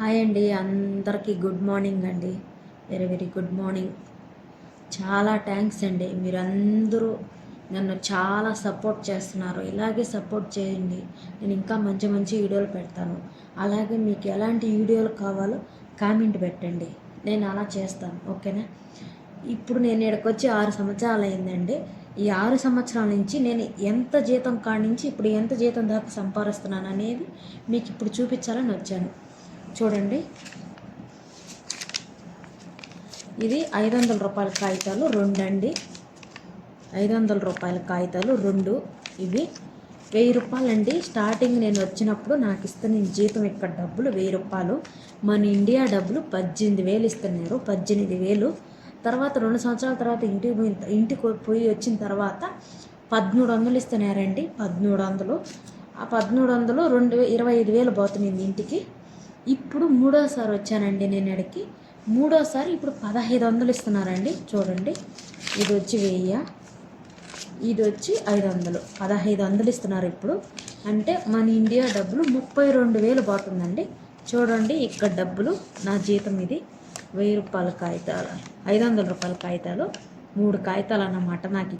Hi అండి అందరికీ good morning అండి. Very very good morning. చాలా థ్యాంక్స్ అండి. మీరందరూ నన్ను చాలా సపోర్ట్ చేస్తున్నారు. ఇలాగే సపోర్ట్ చేయండి. నేను ఇంకా మంచి మంచి వీడియోలు పెడతాను. అలాగే మీకు ఎలాంటి వీడియోలు కావాలో కామెంట్ పెట్టండి. నేను అలా చేస్తాను. ఓకేనా? ఇప్పుడు నేను ఇక్కడికి ఆరు సంవత్సరాలు అయిందండి. ఈ ఆరు సంవత్సరాల నుంచి నేను ఎంత జీతం కాడి నుంచి ఇప్పుడు ఎంత జీతం దాకా సంపాదిస్తున్నాను అనేది మీకు ఇప్పుడు చూపించాలని వచ్చాను. చూడండి. ఇది ఐదు వందల రూపాయల కాగితాలు రెండు అండి ఐదు వందల రూపాయల కాగితాలు రెండు. ఇవి వెయ్యి రూపాయలండి. స్టార్టింగ్ నేను వచ్చినప్పుడు నాకు ఇస్తున్న జీతం ఇక్కడ డబ్బులు వెయ్యి రూపాయలు. మన ఇండియా డబ్బులు పద్దెనిమిది వేలు ఇస్తున్నారు పద్దెనిమిది వేలు. తర్వాత రెండు సంవత్సరాల తర్వాత ఇంటికి పోయిన ఇంటికి పోయి వచ్చిన తర్వాత పదమూడు వందలు ఇస్తున్నారండి పదమూడు వందలు. ఆ పదమూడు వందలు రెండు ఇరవై ఐదు వేలు పోతుంది ఇంటికి. ఇప్పుడు మూడోసారి వచ్చానండి నేను అడిగి మూడోసారి ఇప్పుడు పదహైదు వందలు ఇస్తున్నారండి. చూడండి. ఇది వచ్చి వెయ్యి. ఇది వచ్చి ఐదు వందలు. పదహైదు వందలు ఇస్తున్నారు ఇప్పుడు. అంటే మన ఇండియా డబ్బులు ముప్పై రెండు వేలు పోతుందండి. చూడండి ఇక్కడ డబ్బులు. నా జీతం ఇది వెయ్యి రూపాయల కాగితాలు. ఐదు వందల రూపాయల కాగితాలు. మూడు కాగితాలు అన్నమాట నాకు